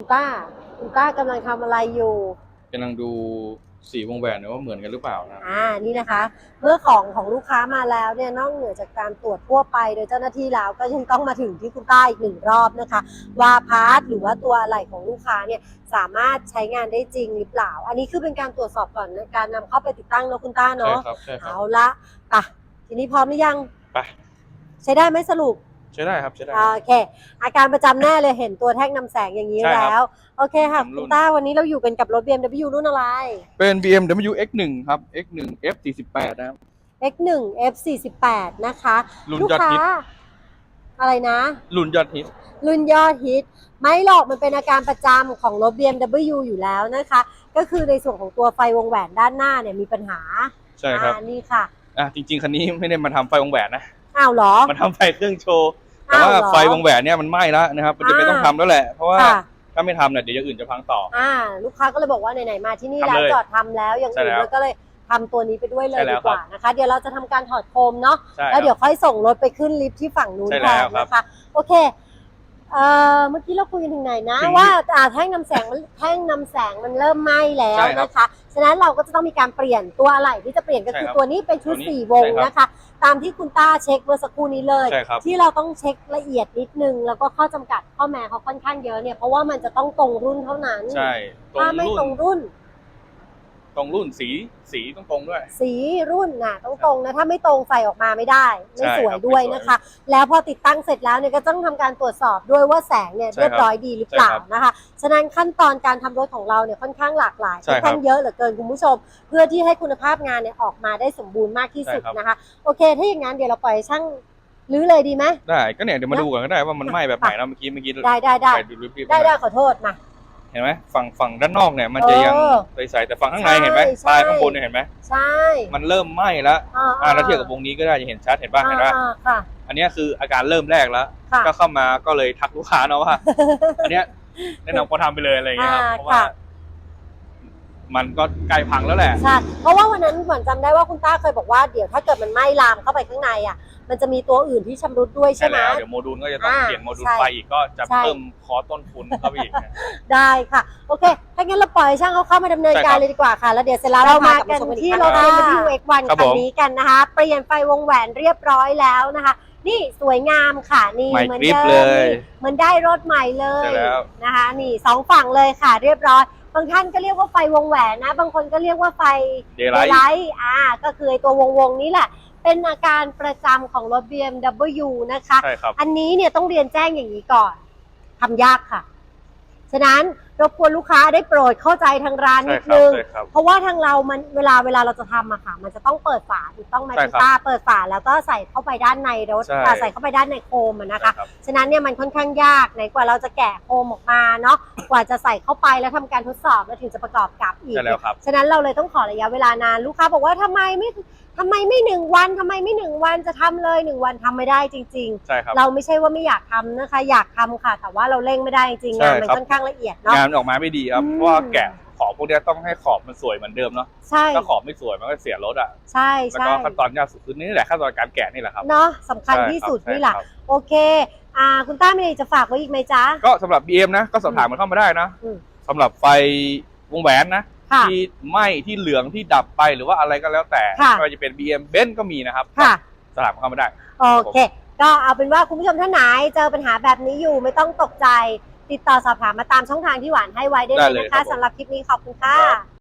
คุณต้าคุณต้ากำลังทำอะไรอยู่ กำลังดูสีวงแหวนเนี่ยว่าเหมือนกันหรือเปล่านะอ่า นี่นะคะ เมื่อของของลูกค้ามาแล้วเนี่ยนอกเหนือจากการตรวจทั่วไปโดยเจ้าหน้าที่แล้วก็ยังต้องมาถึงที่คุณต้าอีกหนึ่งรอบนะคะ ว่าพาร์ทหรือว่าตัวอะไหล่ของลูกค้าเนี่ยสามารถใช้งานได้จริงหรือเปล่า อันนี้คือเป็นการตรวจสอบก่อนในการนำเข้าไปติดตั้งเนอะคุณต้าใช่เนาะครับใช่ครับเอาละไปทีนี้พร้อมหรือยังไปใช้ได้ไหมสรุปใช้ได้ครับใช้ได้ โอเค อาการประจำแน่เลยเห็นตัวแท่งนำแสงอย่างนี้ใช่ครับแล้ว โอเคค่ะผมรุ่นคุณต้าวันนี้เราอยู่กันกับรถ BMW รุ่นอะไร เป็น BMW X1 ครับ X1 F48 นะครับ X1 F48 นะคะรุ่นลูกยอดค้าฮิตอะไรนะ รุ่นยอดฮิต รุ่นยอดฮิต ไม่หรอกมันเป็นอาการประจำของรถ BMW อยู่แล้วนะคะ ก็คือในส่วนของตัวไฟวงแหวนด้านหน้าเนี่ยมีปัญหาใช่ครับ อ่านี่ค่ะอะจริงๆ คันนี้ไม่ได้มาทำไฟวงแหวนนะ อ้าวเหรอ มาทำไฟเครื่องโชว์ แต่อ้าวว่าเหรอไฟวงแหวนเนี่ยมันไหม้แล้วนะครับมันจะไม่อ่าต้องทำแล้วแหละ เพราะว่าค่ะ ถ้าไม่ทำเนี่ยเดี๋ยวอย่างอื่นจะพังต่อ อ่า ลูกค้าก็เลยบอกว่าไหนๆมาที่นี่ทำแล้วเลยจอดทำแล้วอย่างใช่อื่นแล้วเราก็เลยทำตัวนี้ไปด้วยเลยใช่แล้ดีวกว่านะคะ เดี๋ยวเราจะทำการถอดโคมเนาะใช่คแล้วรับเดี๋ยวค่อยส่งรถไปขึ้นลิฟท์ที่ฝั่งนู้นใช่แทแล้วนครับนะคะโอเคเอ่อเมื่อกี้เราคุยกันถึงไหนนะ ถึงว่าอ่าแท่งนำแสงมันแท่งนำแสงมันเริ่มไหม้แล้วใช่ครับ นะคะฉะนั้นเราก็จะต้องมีการเปลี่ยนตัวอะไหล่ที่จะเปลี่ยนก็คือใช่ครับตัวนี้เป็นชุดตัวนี้สี่วงใช่ครับนะคะ ตามที่คุณต้าเช็คเมื่อสักครู่นี้เลย ใช่ครับ ที่เราต้องเช็คละเอียดนิดนึง แล้วก็ข้อจำกัดข้อแม้เขาค่อนข้างเยอะเนี่ยเพราะว่ามันจะต้องตรงรุ่นเท่านั้น ใช่ตรงถ้าไม่รุ่ตรงนรุ่น ตรงรุ่นสีสีต้องตรงด้วย สีรุ่นน่ะต้องตรงนะถ้าไม่ตรงใส่ออกมาไม่ได้ไม่ใช่สวยครับด้วยไม่สวยนะคะ แล้วพอติดตั้งเสร็จแล้วเนี่ยก็ต้องทำการตรวจสอบด้วยว่าแสงเนี่ยใช่ครับเรียบร้อยดีหรือเปล่าใช่ครับนะคะ ฉะนั้นขั้นตอนการทำรถของเราเนี่ยค่อนข้างหลากหลายใช่ค่อนครับข้างเยอะเหลือเกินคุณผู้ชม เพื่อที่ให้คุณภาพงานเนี่ยออกมาได้สมบูรณ์มากที่สุดใช่ครับ นะคะ โอเค ถ้าอย่างนั้นเดี๋ยวเราปล่อยให้ช่างรื้อเลยดีไหม ได้ก็เนี่ยเดี๋ยวมาดูกันก็ได้ว่ามันไหม้แบบไหนนะเมื่อกี้เมื่อกี้ได้ได้ได้ ไปดูรีบๆได้ได้ขอโทษมา เห็นไหมฝั่งฝั่งด้านนอกเนี่ยมันจะยังเออใสๆแต่ฝั่งข้างในเห็นไหมใช่ ปลายใช่ข้างบนเนี่ยเห็นไหมใช่มันเริ่มไหม้แล้วอ่าอ่าแล้วเทียบกับวงนี้ก็ได้จะเห็นชัดเห็นป่ะเห็นป่ะอ่าค่ะ อันเนี้ยคืออาการเริ่มแรกแล้ว ค่ะ ก็เข้ามาก็เลยทักลูกค้าเนาะว่า อันเนี้ยแนะนำเขาทำไปเลยอะไรอย่างเงี้ยครับอ่าเพราะว่า ค่ะ มันก็ใกล้พังแล้วแหละ ใช่ เพราะว่าวันนั้นเหมือนจำได้ว่าคุณต้าเคยบอกว่าเดี๋ยวถ้าเกิดมันไหม้ลามเข้าไปข้างในอะ มันจะมีตัวอื่นที่ชำรุดด้วยใช่ใช่ไหม แล้วเดี๋ยวโมดูลก็จะต้องอ่าเปลี่ยนโมดูลใช่ไฟอีกก็จะใช่ เพิ่มคอสต้นทุนเข้าไปอีกนะ ได้ค่ะ โอเค ถ้างั้นเราปล่อยให้ช่างเขาเข้ามาดำเนินใช่การครับเลยดีกว่าค่ะ แล้วเดี๋ยวเสร็จแล้วเรามากันที่รถครับ BMW X1 ครับคันผมนี้กันนะคะ เปลี่ยนไฟวงแหวนเรียบร้อยแล้วนะคะ นี่สวยงามค่ะ นี่ใหม่เหมือนกริบเดิเลมยนี่เหมือนได้รถใหม่เลใช่ยแล้ว นะคะ นี่สองฝั่งเลยค่ะ เรียบร้อย บางท่านก็เรียกว่าไฟวงแหวนนะ บางคนก็เรียกว่าไฟ เดย์ไลท์ไลท์อ่า ก็คือไอ้ตัววงวงๆนี้แหละ เป็นอาการประจำของรถ BMW นะคะ ใช่ครับ อันนี้เนี่ยต้องเรียนแจ้งอย่างนี้ก่อนทำยากค่ะ ฉะนั้น รบกวนลูกค้าได้โปรดเข้าใจทางร้านใช่นิดครับนึงใช่ครับเพราะว่าทางเรามันเวลาเวลาเราจะทำอะค่ะ มันจะต้องเปิดฝาถูกต้องไหมใช่คุณครับป้าเปิดฝาแล้วก็ใส่เข้าไปด้านในรถใช่อ่าใส่เข้าไปด้านในโคมอะนะคะ ใช่รับ ฉะนั้นเนี่ยมันค่อนข้างยากไหนกว่าเราจะแกะโคมออกมาเนาะกว่าจะใส่เข้าไปแล้วทำการทดสอบแล้วถึงจะประกอบกับอีก ใช่แล้วครับ ฉะนั้นเราเลยต้องขอระยะเวลานานลูกค้าบอกว่าทำไมไม่ทำไมไม่หนึ่งวันทำไมไม่หนึ่งวันจะทำเลยหนึ่งวันทำไม่ได้จริงๆใช่ครับเราไม่ใช่ว่าไม่อยากทำนะคะ อยากทำค่ะ แต่ว่าเราเร่งไม่ได้จริงๆใช่งานมันครับ ค่อนข้างละเอียดเนาะ งานมันออกมาไม่ดีครับ อืม เพราะว่าแกะขอบพวกเนี้ยต้องให้ขอบมันสวยเหมือนเดิมเนาะ ใช่ ถ้าขอบไม่สวยมันก็เสียรถอะ ใช่แล้วใช่ก็ขั้นตอนยากสุดคือนี่แหละขั้นตอนการแกะนี่แหละครับเนาะสำคัญใช่ที่สุดครับนี่แหละ ใช่ครับโอเค อ่า คุณต้ามีอะไรจะฝากไว้อีกไหมจ๊ะ ก็สำหรับ BM นะ ก็สอบถามมันเข้ามาได้นะอืม สำหรับไฟวงแหวนนะ ค่ะ ที่ไหม้ที่เหลืองที่ดับไปหรือว่าอะไรก็แล้วแต่ค่ะ ไม่ว่าจะเป็น BM b e n ก็มีนะครับค่ะ สอบถามมันเข้ามาได้ โอเค ก็เอาเป็นว่าคุณผู้ชมท่านไหนเจอปัญหาแบบนี้อยู่ไม่ต้องตกใจ ติดต่อสอบถามมาตามช่องทางที่หวานให้ไว้ได้ได้เลยเลยนะครัคะบผม สำหรับคลิปนี้ขอบคุณค่ะ